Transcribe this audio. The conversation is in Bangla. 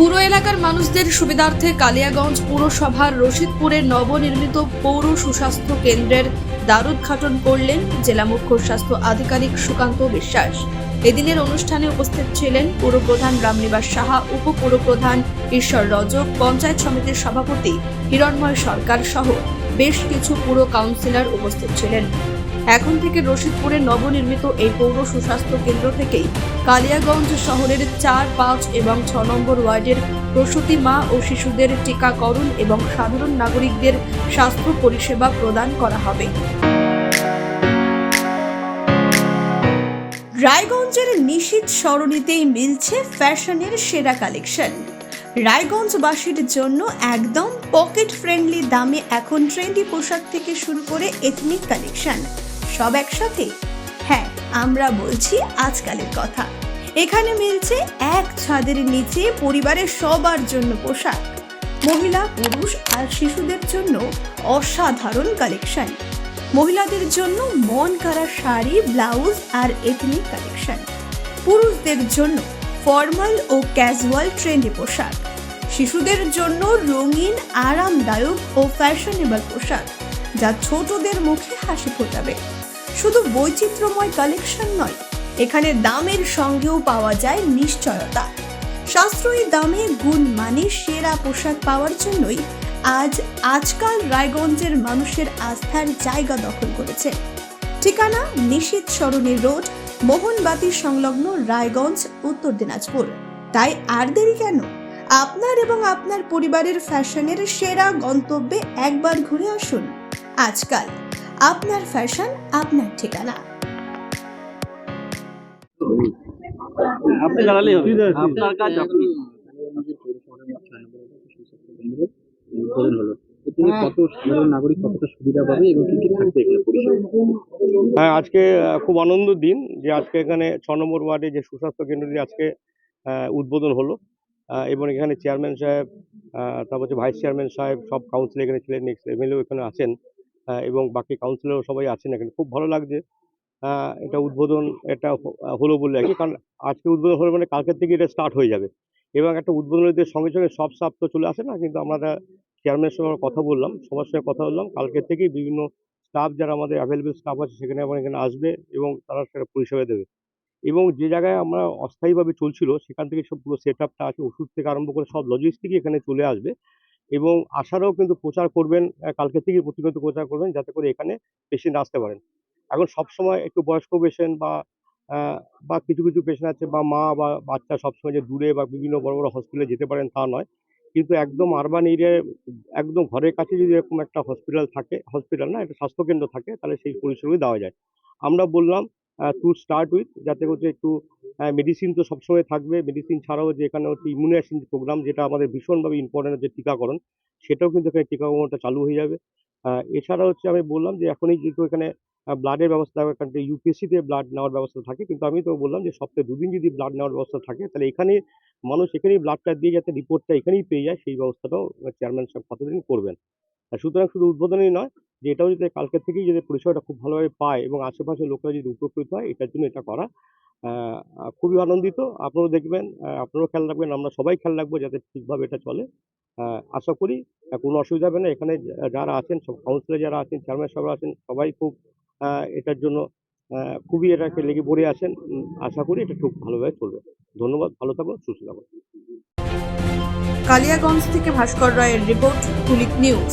পুরো এলাকার মানুষদের সুবিধার্থে কালিয়াগঞ্জ পুরসভার রশিদপুরের নবনির্মিত পৌর সুস্বাস্থ্য কেন্দ্রের দ্বারোদ্ঘাটন করলেন জেলা মুখ্য স্বাস্থ্য আধিকারিক সুকান্ত বিশ্বাস। এদিনের অনুষ্ঠানে উপস্থিত ছিলেন পুরপ্রধান রামনিবাস সাহা, উপপুরপ্রধান ঈশ্বর রজক, পঞ্চায়েত সমিতির সভাপতি হিরণময় সরকার সহ বেশ কিছু পুর কাউন্সিলর উপস্থিত ছিলেন। এখন থেকে রশিদপুরে নবনির্মিত এই পৌর সুস্বাস্থ্য কেন্দ্র থেকেই কালিয়াগঞ্জ শহরের চার, পাঁচ এবং ছ নম্বর ওয়ার্ডের প্রসূতি মা ও শিশুদের টিকাকরণ এবং সাধারণ নাগরিকদের স্বাস্থ্য পরিষেবা প্রদান করা হবে। রায়গঞ্জের নিশীত সরণিতেই মিলছে ফ্যাশনের সেরা কালেকশন। রায়গঞ্জবাসীর জন্য একদম পকেট ফ্রেন্ডলি দামে এখন ট্রেন্ডি পোশাক থেকে শুরু করে এথনিক কালেকশন। সব একসাথে? হ্যাঁ আমরা বলছি আজকালের কথা। এখানে মিলছে এক ছাদের নিচে পরিবারের সবার জন্য পোশাক। মহিলা, পুরুষ আর শিশুদের জন্য অসাধারণ কালেকশন। মহিলাদের জন্য মন কারা শাড়ি, ব্লাউজ আর এথনিক কালেকশন। পুরুষদের জন্য ফর্মাল ও ক্যাজুয়াল ট্রেন্ডি পোশাক। শিশুদের জন্য রঙিন, আরামদায়ক ও ফ্যাশনেবল পোশাক, যা ছোটদের মুখে হাসি ফোটাবে। শুধু বৈচিত্র্যময় কালেকশন নয়, এখানে দামের সঙ্গেও পাওয়া যায় নিশ্চয়তা। সাশ্রয়ী দামে গুণ মানে সেরা পোশাক পাওয়ার জন্যই আজ আজকাল রায়গঞ্জের মানুষের আস্থার জায়গা দখল করেছে। ঠিকানা নিশীত সরণী রোড, মোহনবাতি সংলগ্ন রায়গঞ্জ, উত্তর দিনাজপুর। তাই আর দেরি কেন? আপনার এবং আপনার পরিবারের ফ্যাশনের সেরা গন্তব্যে একবার ঘুরে আসুন। আজকাল। আপনার ফ্যাশন আপনার ঠিকানা। আপনি জানালেই হবে। আপনার কাজ আপনি। উদ্বোধন হলো এতে কত সাধারণ নাগরিক কতটা সুবিধা পাবে এবং কি কি থাকবে হ্যাঁ আজকে খুব আনন্দ দিন যে আজকে এখানে ছ নম্বর ওয়ার্ডে যে সুস্বাস্থ্য কেন্দ্রটি আজকে উদ্বোধন হলো। এবং এখানে চেয়ারম্যান সাহেব তারপর হচ্ছে ভাইস চেয়ারম্যান সাহেব সব কাউন্সিলর এখানে ছিলেন নেক্সট এমএলএও এখানে আছেন। এবং বাকি কাউন্সিলরও সবাই আছেন এখানে। খুব ভালো লাগছে। এটা উদ্বোধন, এটা হলো বলে আর কি। কারণ আজকে উদ্বোধন হলো মানে কালকের থেকে এটা স্টার্ট হয়ে যাবে। এবং একটা উদ্বোধনের সঙ্গে সঙ্গে সব স্টাফ তো চলে আসে না, কিন্তু আমরা চেয়ারম্যানের সঙ্গে কথা বললাম, সবার সঙ্গে কথা বললাম। কালকের থেকেই বিভিন্ন স্টাফ যারা আমাদের অ্যাভেলেবেল স্টাফ আছে, সেখানে আমার এখানে আসবে এবং তারা সেটা পরিষেবা দেবে। এবং যে জায়গায় আমরা অস্থায়ীভাবে চলছিল, সেখান থেকে সব পুরো সেট আপটা আছে, ওষুধ থেকে আরম্ভ করে সব লজিস্টিকই এখানে চলে আসবে। এবং আসারও কিন্তু প্রচার করবেন কালকে থেকে প্রতিনিয়ত প্রচার করবেন যাতে করে এখানে পেশেন্ট আসতে পারেন। এখন সবসময় একটু বয়স্ক পেশেন্ট বা বা কিছু কিছু পেশেন্ট আছে বা মা বা বাচ্চা সবসময় যে দূরে বা বিভিন্ন বড় বড় হসপিটালে যেতে পারেন তা নয়। কিন্তু একদম আরবান এরিয়ায় একদম ঘরের কাছে যদি এরকম একটা হসপিটাল থাকে হসপিটাল না, একটা স্বাস্থ্যকেন্দ্র থাকে, তাহলে সেই পরিষেবা দেওয়া যায়। আমরা বললাম টু স্টার্ট উইথ যাতে হচ্ছে একটু মেডিসিন তো সবসময় থাকবে। মেডিসিন ছাড়াও যে এখানে হচ্ছে ইমিউনাইজেশন প্রোগ্রাম যেটা আমাদের ভীষণভাবে ইম্পর্টেন্ট হচ্ছে টিকাকরণ, সেটাও কিন্তু এখানে টিকাকরণটা চালু হয়ে যাবে। এছাড়া হচ্ছে আমি বললাম যে এখনই যেহেতু এখানে ব্লাডের ব্যবস্থা এখান থেকে ইউপিএসসিতে ব্লাড নেওয়ার ব্যবস্থা থাকে, কিন্তু আমি তো বললাম যে সপ্তাহে দুদিন যদি ব্লাড নেওয়ার ব্যবস্থা থাকে, তাহলে এখানে মানুষ এখানেই ব্লাডটা দিয়ে যাতে রিপোর্টটা এখানেই পেয়ে যায়, সেই ব্যবস্থাটাও চেয়ারম্যান সাহেব কতদিন করবেন। সুতরাং শুধু উদ্বোধনই নয় যে এটাও যদি কালকে থেকেই যদি পরিষেবাটা খুব ভালোভাবে পায় এবং আশেপাশের লোকেরা যদি উপকৃত হয়, এটার জন্য এটা করা খুবই আনন্দিত। আপনারাও দেখবেন আপনারাও খেয়াল রাখবেন, আমরা সবাই খেয়াল রাখব যাতে ঠিকভাবে এটা চলে। আশা করি কোনো অসুবিধা হবে না। এখানে যারা আছেন, সব কাউন্সিলর যারা আছেন চেয়ারম্যান সাহেব আছেন, সবাই খুব এটার জন্য খুবই এটাকে লেগে পড়ে আছেন। আশা করি এটা খুব ভালোভাবে চলবে। ধন্যবাদ, ভালো থাকুন, সুস্থ থাকুন। কালিয়াগঞ্জ থেকে ভাস্কর রায়ের রিপোর্ট নিউজ।